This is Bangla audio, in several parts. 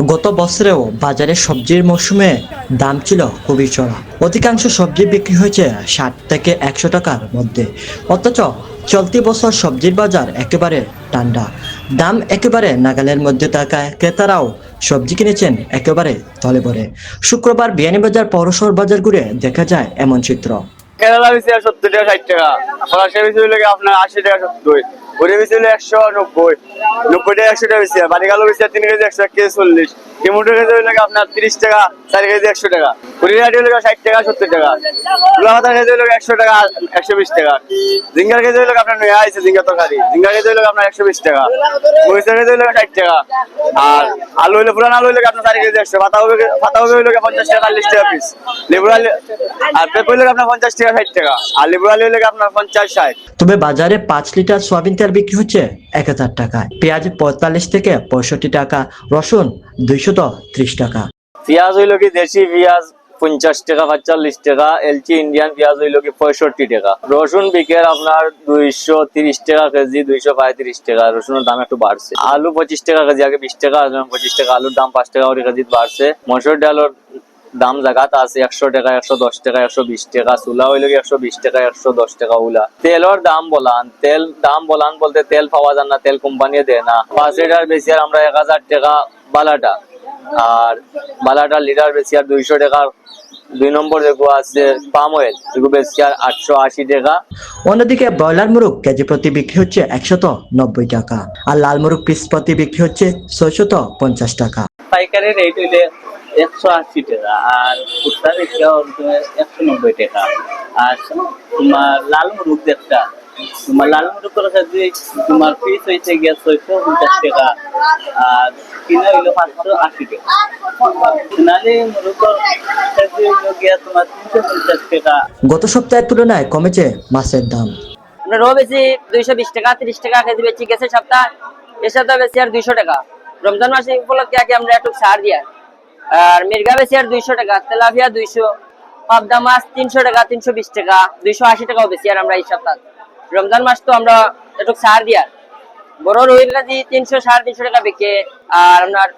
গত বছরেও বাজারে সবজির মৌসুমে দাম ছিল খুবই চড়া। অধিকাংশ সবজি বিক্রি হয়েছে ষাট থেকে একশো টাকার মধ্যে। অথচ চলতি বছর সবজির বাজার একেবারে ঠান্ডা। দাম একেবারে নাগালের মধ্যে থাকায় ক্রেতারাও সবজি কিনেছেন একেবারে তলে পরে শুক্রবার বিয়ানীবাজার পৌরসভার বাজার ঘুরে দেখা যায় এমন চিত্র। কেরালা বেশি সত্তর টাকা, ষাট টাকা। ফরাসি বেশি হলে আপনার আশি টাকা, সত্তর। ওরে বেশি হলে একশো নব্বই। নব্বই টাকা একশো টাকা বেশি বাড়ি গেল বেশি তিন কেজি একশো, এক কেজি চল্লিশ। আপনার তিরিশ টাকা চার কেজি একশো টাকা ষাট টাকা সত্তর টাকা একশো টাকা একশো বিশ টাকা জিঙ্গার আপনার আছে জিঙ্গা তরকারি আপনার একশো বিশ টাকা ষাট টাকা আর আলু পুরান আলু আপনার চার কেজি একশো পাতা হবে পাতা হবে পঞ্চাশ টাকা চল্লিশ টাকা পিস লেবু আর আপনার পঞ্চাশ টাকা ষাট টাকা আর লেবু আলু আপনার পঞ্চাশ ষাট তবে বাজারে পাঁচ লিটার সয়াবিন তেল বিক্রি হচ্ছে এক হাজার টাকায় পেঁয়াজ পঁয়তাল্লিশ থেকে পঁয়ষট্টি টাকা রসুন দুইশত ত্রিশ টাকা। পেঁয়াজ হইল কি দেশি পেঁয়াজ, পঞ্চাশ টাকা পাঁচচল্লিশ টাকা, এলচি, ইন্ডিয়ান পেঁয়াজ হইল কি পঁয়ষট্টি টাকা। রসুন বিকের আপনার দুইশো তিরিশ টাকা কেজি, দুইশো পঁয়ত্রিশ টাকা, রসুনের দাম একটু বাড়ছে। আলু পঁচিশ টাকা কেজি, আগে বিশ টাকা পঁচিশ টাকা, আলুর দাম পাঁচ টাকা করে কেজি বাড়ছে। মসুর ডালের দাম জায়গাত আছে একশো টাকা, একশো দশ টাকা, একশো বিশ টাকা, চুলা হইল কি একশো বিশ টাকা, একশো দশ টাকা উলা। তেলের দাম বলান, তেল দাম বলান বলতে তেল পাওয়া যায় না, তেল কোম্পানি দেয় না। পাঁচ লিটার বেশি আর আমরা এক হাজার টাকা বালাটা। আর বালাটা লিটার বেশি আর দুইশো টাকার দুই নম্বর দেখো আছে পাম অয়েল এগুলো বেশি আর আটশো আশি টাকা। অন্যদিকে ব্রয়লার মুরগ কেজি প্রতি বিক্রি হচ্ছে একশত নব্বই টাকা। আর লাল মুরগ পিস প্রতি বিক্রি হচ্ছে ছয়শত পঞ্চাশ টাকা। পাইকারি রেট হইলে একশো আশি টাকা আর একশো নব্বই টাকা। আর তোমার লাল মুরগ যেটা তোমার লাল মুরগ করে যদি তোমার পিস হয়েছে গিয়ে ছয়শো পঞ্চাশ টাকা। আর কিনা হইল পাঁচশো আশি টাকা। সোনালি গিয়া তোমার তিনশো পঞ্চাশ টাকা। গত সপ্তাহের তুলনায় কমেছে মাছের দাম। আমরা রো বেশি দুইশো বিশ টাকা তিরিশ টাকা কেজি বেচি গেছে সপ্তাহ এ সপ্তাহ বেশি আর দুইশো টাকা। রমজান মাসে উপলক্ষে আগে আমরা একটু ছাড় দিয়া। আর মির্গা বেশি আর দুইশো টাকা তেলাভিয়া দুইশো পাবদা মাছ তিনশো টাকা তিনশো বিশ টাকা দুইশো আশি টাকাও বেশি আর আমরা এই সপ্তাহ রমজান মাস তো আমরা একটু সার দিয়ার বড় রুইর কেজি তিনশো, সাড়ে তিনশো টাকা বিকে। আর আপনার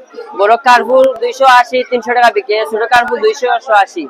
বড় কার্পুর দুইশো আশি, তিনশো টাকা বিকে। ছোট কার্পুর দুইশো আশি।